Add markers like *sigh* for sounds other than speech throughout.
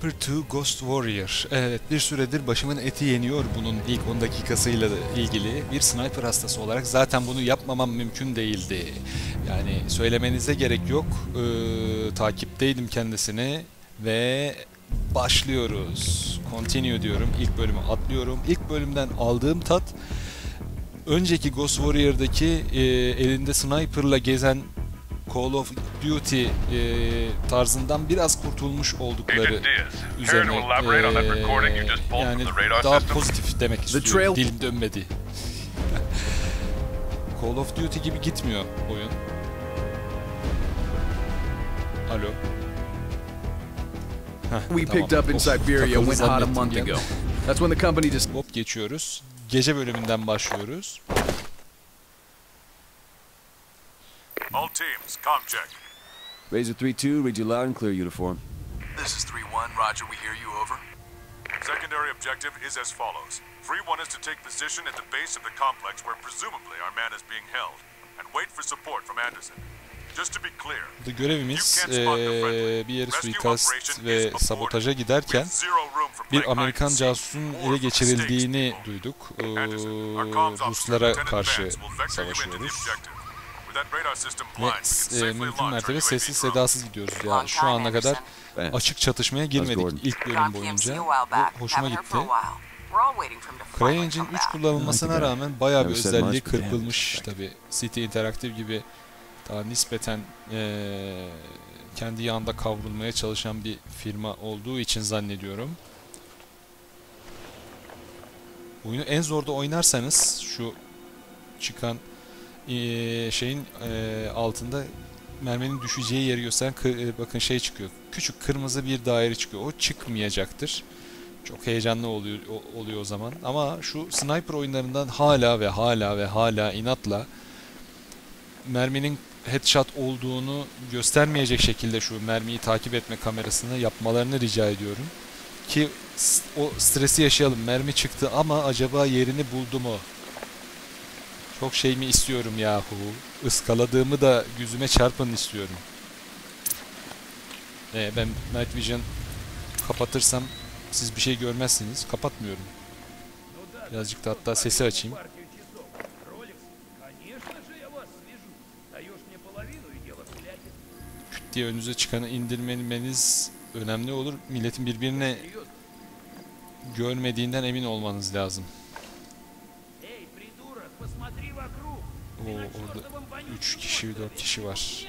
Sniper 2 Ghost Warrior. Evet bir süredir başımın eti yeniyor bunun ilk 10 dakikasıyla ilgili. Bir sniper hastası olarak zaten bunu yapmamam mümkün değildi. Yani söylemenize gerek yok. Ee, takipteydim kendisini ve başlıyoruz. Continue diyorum. İlk bölümü atlıyorum. İlk bölümden aldığım tat önceki Ghost Warrior'daki e, elinde sniper'la gezen Call of Duty e, tarzından biraz kurtulmuş oldukları üzerine e, yani daha pozitif demek istiyorum. Dilim dönmedi. *laughs* Call of Duty gibi gitmiyor oyun. Alo. Heh, we tamam. picked up in Of, Siberia went hot a month ago. That's when the company just Hop geçiyoruz. Gece bölümünden başlıyoruz. All teams, com check. Razor 3-2, read you loud and clear uniform. This is 3-1. Roger, we hear you over. Secondary objective is as follows. 3-1 is to take position at the base of the complex where presumably our man is being held, and wait for support from Anderson. Just to be clear, Burada görevimiz eee, bir yeri suikast ve sabotaja giderken bir Amerikan seek casusun or ele geçirildiğini duyduk. Officer, Ruslara karşı savaşıyoruz. Ve safely mümkün mertebe sessiz sedasız gidiyoruz. Ya Long şu ana kadar açık çatışmaya girmedik ilk bölüm boyunca. Bu hoşuma gitti. CryEngine come 3 back. kullanılmasına rağmen bayağı bir özelliği kırpılmış tabi. City Interactive gibi daha nispeten eee, kendi yağında kavrulmaya çalışan bir firma olduğu için zannediyorum. Oyunu en zorda oynarsanız şu çıkan eee, şeyin eee, altında merminin düşeceği yeri gösteren e, bakın şey çıkıyor. Küçük kırmızı bir daire çıkıyor. O çıkmayacaktır. Çok heyecanlı oluyor oluyor o zaman. Ama şu sniper oyunlarından hala ve hala ve hala inatla merminin headshot olduğunu göstermeyecek şekilde şu mermiyi takip etme kamerasını yapmalarını rica ediyorum. Ki o stresi yaşayalım. Mermi çıktı ama acaba yerini buldu mu? Çok şey mi istiyorum yahu? Iskaladığımı da yüzüme çarpın istiyorum. Ee, ben Night Vision kapatırsam siz bir şey görmezsiniz. Kapatmıyorum. Birazcık da hatta sesi açayım. Küt diye önünüze çıkanı indirmeniz önemli olur. Milletin birbirine görmediğinden emin olmanız lazım. O orada 3 kişi 4 kişi var.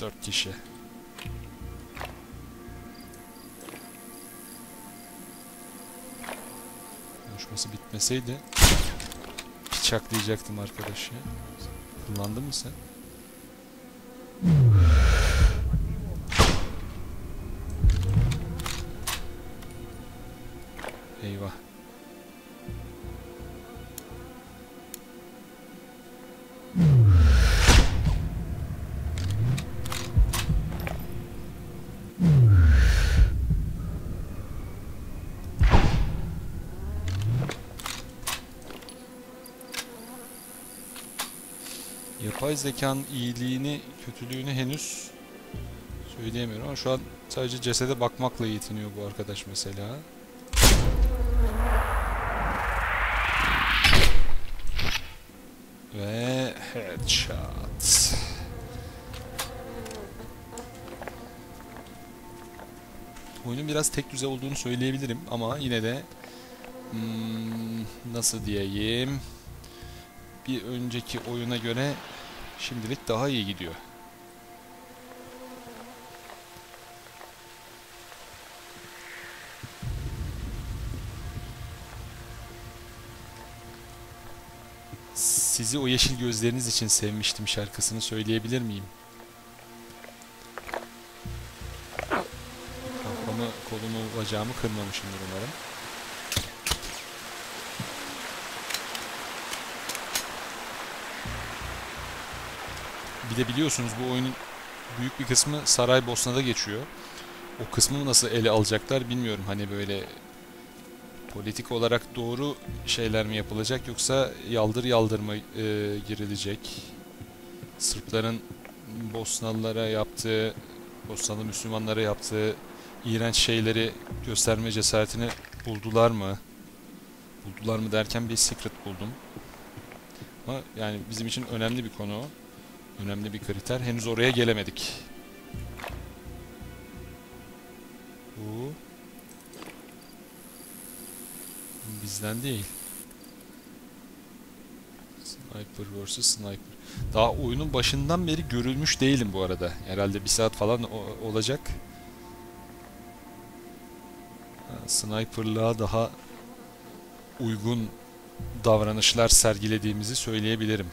Dört kişi. Konuşması bitmeseydi bıçaklayacaktım arkadaşı. Kullandın mı sen? Yapay zekanın iyiliğini, kötülüğünü henüz söyleyemiyorum ama şu an sadece cesede bakmakla yetiniyor bu arkadaş mesela. Ve headshot. Oyunun biraz tek düze olduğunu söyleyebilirim ama yine de hmm, nasıl diyeyim bir önceki oyuna göre şimdilik daha iyi gidiyor. Sizi o yeşil gözleriniz için sevmiştim şarkısını söyleyebilir miyim? Kafamı, kolumu, bacağımı kırmamışımdır umarım. Bir de biliyorsunuz bu oyunun büyük bir kısmı Saraybosna'da geçiyor. O kısmı nasıl ele alacaklar bilmiyorum. Hani böyle politik olarak doğru şeyler mi yapılacak yoksa yaldır yaldır mı e, girilecek? Sırpların Bosnalılara yaptığı, Bosnalı Müslümanlara yaptığı iğrenç şeyleri gösterme cesaretini buldular mı? Buldular mı derken bir secret buldum. Ama yani bizim için önemli bir konu. Önemli bir kriter. Henüz oraya gelemedik. Bu bizden değil. Sniper vs Sniper. Daha oyunun başından beri görülmüş değilim bu arada. Herhalde bir saat falan olacak. Sniper'lığa daha uygun davranışlar sergilediğimizi söyleyebilirim.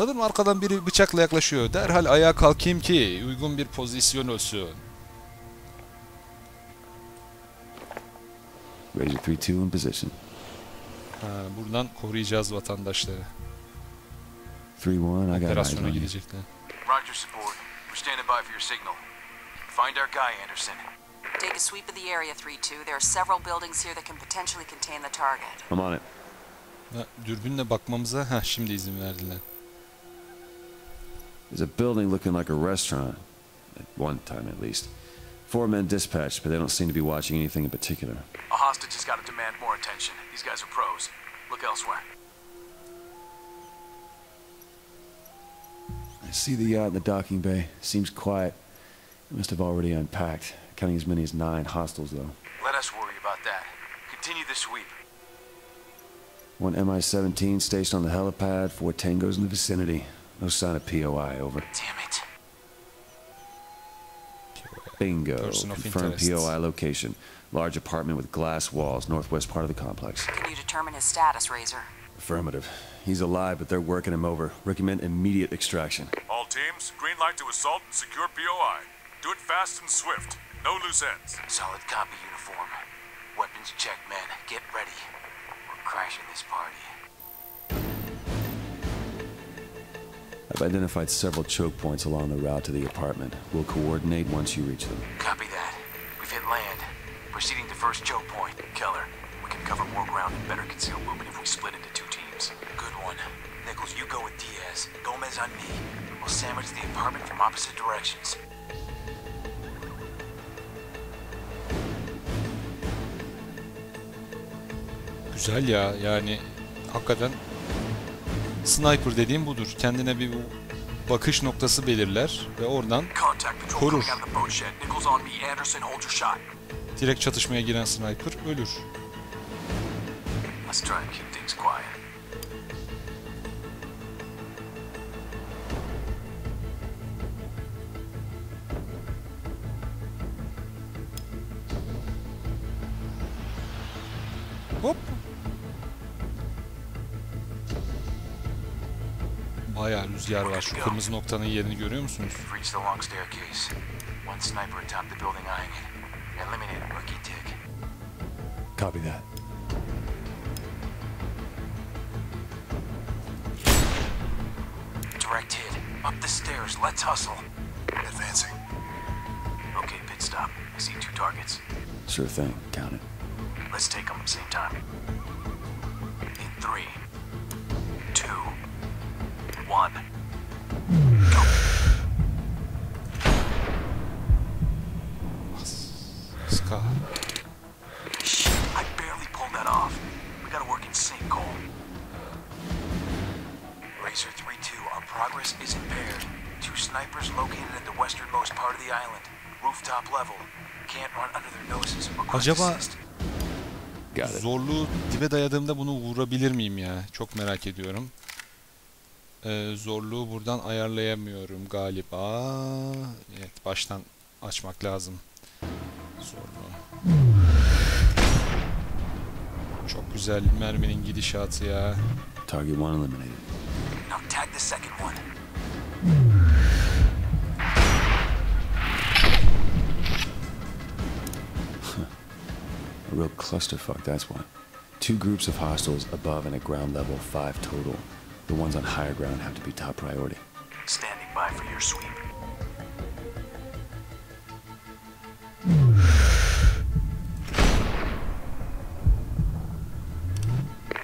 Sanırım arkadan biri bıçakla yaklaşıyor. Derhal ayağa kalkayım ki uygun bir pozisyon olsun. Razor 3-2 in position. Ha, buradan koruyacağız vatandaşları. 3-1, I got eyes Operasyona gidecekler. Roger, support. We're standing by for your signal. Find our guy, Anderson. Take a sweep of the area, 3-2. There are several buildings here that can potentially contain the target. I'm on it. Ha, dürbünle bakmamıza ha şimdi izin verdiler. There's a building looking like a restaurant. At one time, at least. Four men dispatched, but they don't seem to be watching anything in particular. A hostage has got to demand more attention. These guys are pros. Look elsewhere. I see the yacht in the docking bay. Seems quiet. They must have already unpacked. Counting as many as nine hostiles, though. Let us worry about that. Continue the sweep. One MI-17 stationed on the helipad. Four tangos in the vicinity. No sign of POI. Over. Damn it. Bingo. Confirmed. POI location. Large apartment with glass walls, northwest part of the complex. Can you determine his status, Razor? Affirmative. He's alive, but they're working him over. Recommend immediate extraction. All teams, green light to assault and secure POI. Do it fast and swift. No loose ends. Solid copy uniform. Weapons checked, men. Get ready. We're crashing this party. I've identified several choke points along the route to the apartment. We'll coordinate once you reach them. Copy that. We've hit land. Proceeding to first choke point. Keller, we can cover more ground and better conceal movement if we split into two teams. Good one. Nichols, you go with Diaz. Gomez on me. We'll sandwich the apartment from opposite directions. Güzel ya yani hakikaten sniper dediğim budur. Kendine bir bakış noktası belirler ve oradan Korur. direkt çatışmaya giren sniper ölür. Hop. Bayağı rüzgar var. Şu kırmızı noktanın yerini görüyor musunuz? Reached the long staircase. One sniper atop the building eyeing it. Eliminate rookie tick. Copy that. Direct hit. Up the stairs. Let's hustle. Advancing. Okay, pit stop. I see two targets. Sure thing. Count it. Let's take them at the same time. In three, Acaba-. Zorluğu dibe dayadığımda bunu vurabilir miyim ya? Çok merak ediyorum. Ee, zorluğu buradan ayarlayamıyorum galiba. Evet baştan açmak lazım. Zorluğu. Çok güzel merminin gidişatı ya. Target one eliminated. Now tag the second one. Real clusterfuck, that's what. Two groups of hostiles above and at ground level, five total. The ones on higher ground have to be top priority. Standing by for your sweep.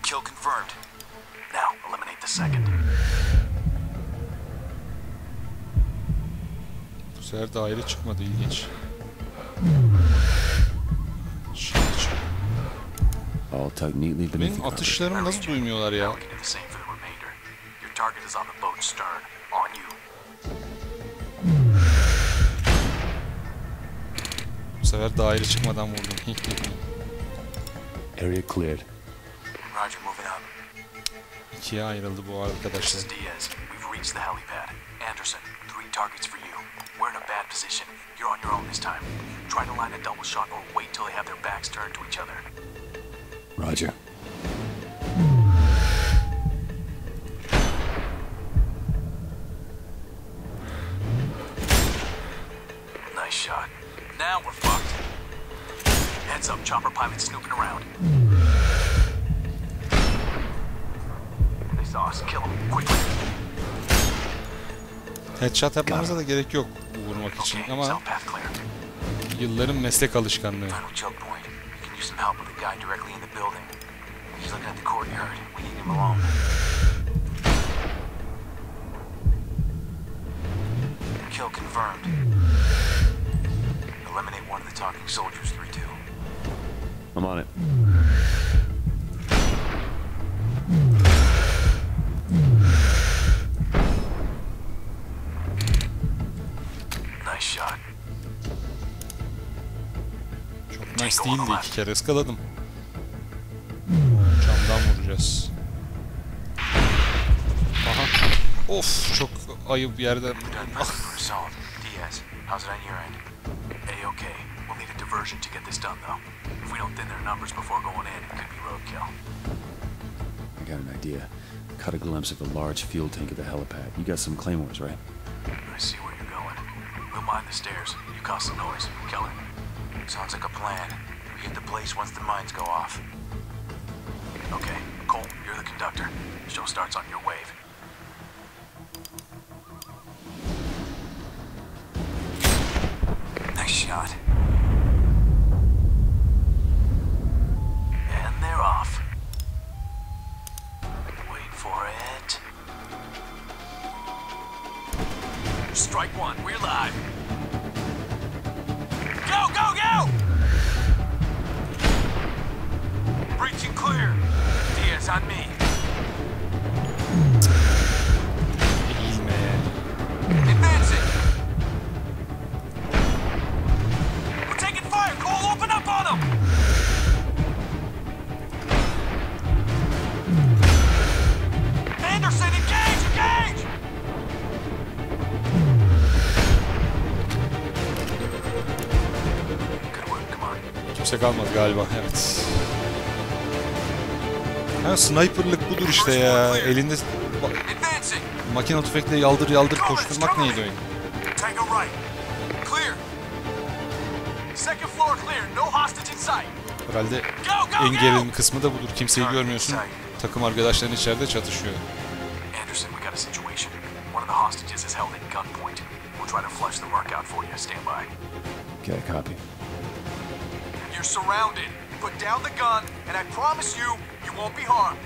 Kill confirmed. Now, eliminate the second. Bu sefer daire çıkmadı ilginç. All tucked neatly beneath the Benim atışlarımı nasıl duymuyorlar ya? Bu sefer daire çıkmadan vurdum. *laughs* Area cleared. Roger, moving up. İkiye ayrıldı bu arkadaşlar. Diaz. We've reached the helipad. Anderson, three targets for you. We're in a bad position. You're on your own this time. Try to line a double shot or wait till they have their backs turned to each other. Roger. Nice shot. Now we're fucked. Heads up, chopper pilot snooping around. They saw us. Kill them, quickly. Headshot yapmanıza da gerek yok vurmak için ama yılların meslek alışkanlığı. Use some help with the guy directly in the building. He's looking at the courtyard. We need him alone. Kill confirmed. Eliminate one of the talking soldiers, 3-2. I'm on it. Çok nice değildi iki kere ıskaladım. Camdan vuracağız. Aha. Of çok ayıp yerden. We're done prepping for assault. Diaz, how's it on your end? A-okay. We'll need a diversion to get this done, though. If we don't thin their numbers before going in, it could be roadkill. I got an idea. Caught a glimpse of a large fuel tank at the helipad. You got some claymores, right? I see where you're going. We'll mind the stairs. You cause some noise. Keller? Sounds like a plan. We hit the place once the mines go off. Okay, Cole, you're the conductor. Show starts on your wave. Nice shot. And they're off. Wait for it. Strike one, we're live. Diaz on me. Eğilme. Advancing. We're taking fire. Cole, open up on them. Anderson, engage, engage! Kimse kalmadı galiba. Evet. Ha, sniperlık budur işte ya. Elinde makinalı tüfekle yaldır yaldır koşturmak neydi oyun? Herhalde en gerilim kısmı da budur. Kimseyi görmüyorsun. Takım arkadaşların içeride çatışıyor. Anderson, we got a situation. One of the hostages is held at gunpoint. We'll try to flush the work out for you. Stand by. Okay, copy. You're surrounded. Put down the gun, and I promise you, you won't be harmed.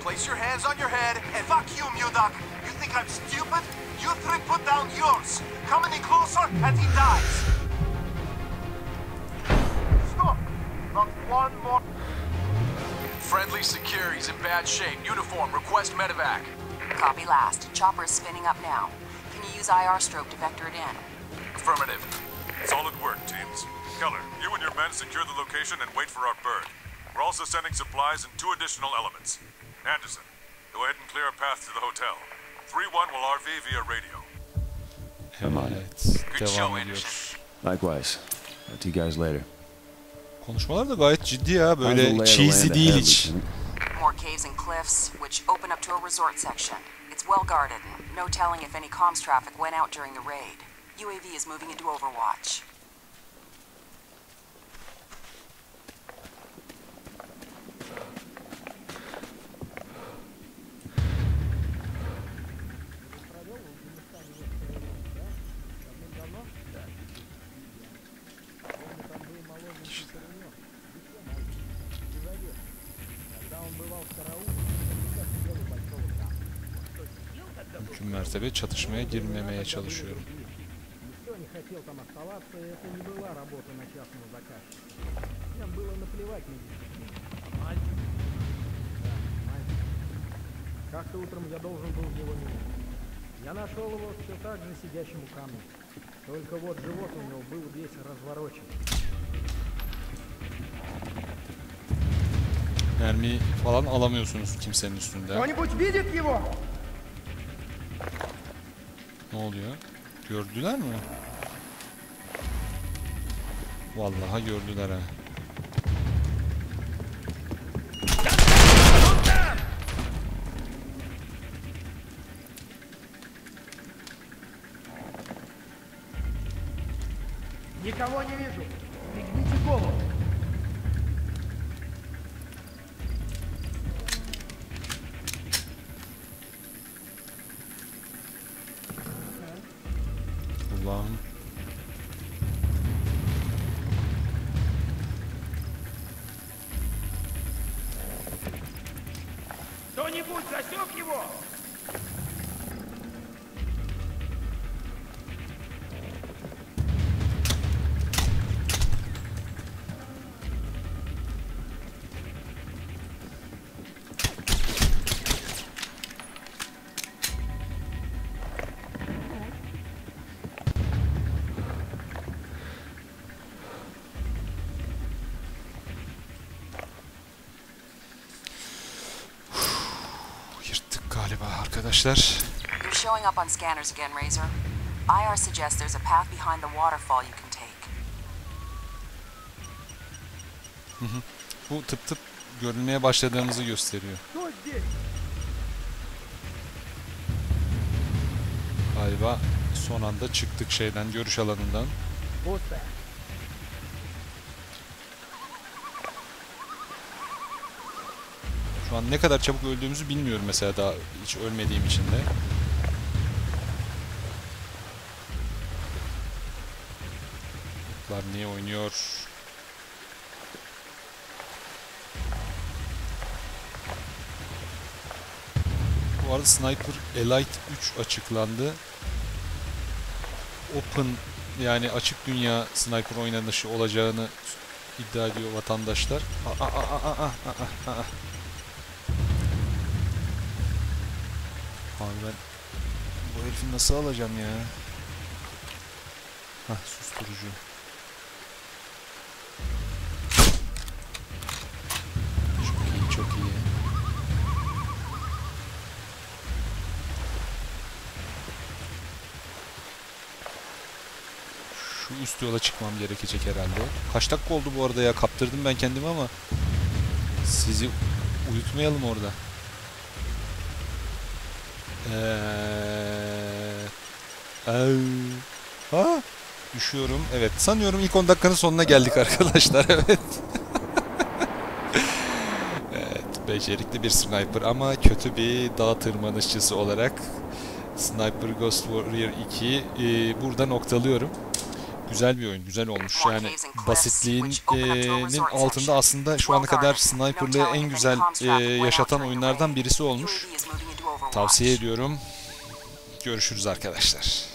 Place your hands on your head and fuck you, Mudak. You think I'm stupid? You three put down yours. Come any closer, and he dies. Stop! Not one more. Friendly secure. He's in bad shape. Uniform. Request medevac. Copy last. Chopper is spinning up now. Can you use IR strobe to vector it in? Affirmative. Solid work, teams. Keller, you and your men secure the location and wait for our bird. We're also sending supplies and two additional elements. Anderson, go ahead and clear a path to the hotel. 3-1 will RV via radio. Tamam. Evet. Good show, Devam Anderson. Likewise. I'll see you guys later. Konuşmalar da gayet ciddi ya. How's Böyle cheesy land değil hiç. More caves and cliffs, which open up to a resort section. It's well guarded. No telling if any comms traffic went out during the raid. UAV is moving into Overwatch. А мальчик? Да, мальчик. Как-то утром я должен был его менять. Я нашел его все так же сидящим у камня. Только вот живот у него был весь разворочен. Mermi falan alamıyorsunuz kimsenin üstünde. Кто-нибудь видит его? Oluyor? Gördüler mi? Vallahi gördüler ha. arkadaşlar. Showing up on scanners again, Razor. IR suggests there's a path behind the waterfall you can take. Bu tıp tıp görünmeye başladığımızı gösteriyor. Galiba son anda çıktık şeyden, görüş alanından. Horseback. Şu an ne kadar çabuk öldüğümüzü bilmiyorum mesela daha hiç ölmediğim için de. Çocuklar niye oynuyor? Bu arada Sniper Elite 3 açıklandı. Open yani açık dünya sniper oynanışı olacağını iddia ediyor vatandaşlar. Aa, aa, aa, aa, aa, aa. Abi ben bu herifi nasıl alacağım ya? Hah susturucu. Çok iyi çok iyi. Şu üst yola çıkmam gerekecek herhalde. Kaç dakika oldu bu arada ya? Kaptırdım ben kendimi ama sizi uyutmayalım orada. Eee... Eee... Ha? Düşüyorum. Evet. Sanıyorum ilk 10 dakikanın sonuna geldik arkadaşlar. *laughs* Evet. evet. Becerikli bir sniper ama kötü bir dağ tırmanışçısı olarak Sniper Ghost Warrior 2 burada noktalıyorum. Güzel bir oyun. Güzel olmuş. Yani basitliğinin altında aslında şu ana kadar sniperlığı en güzel e, yaşatan oyunlardan birisi olmuş. Tavsiye ediyorum. Görüşürüz arkadaşlar.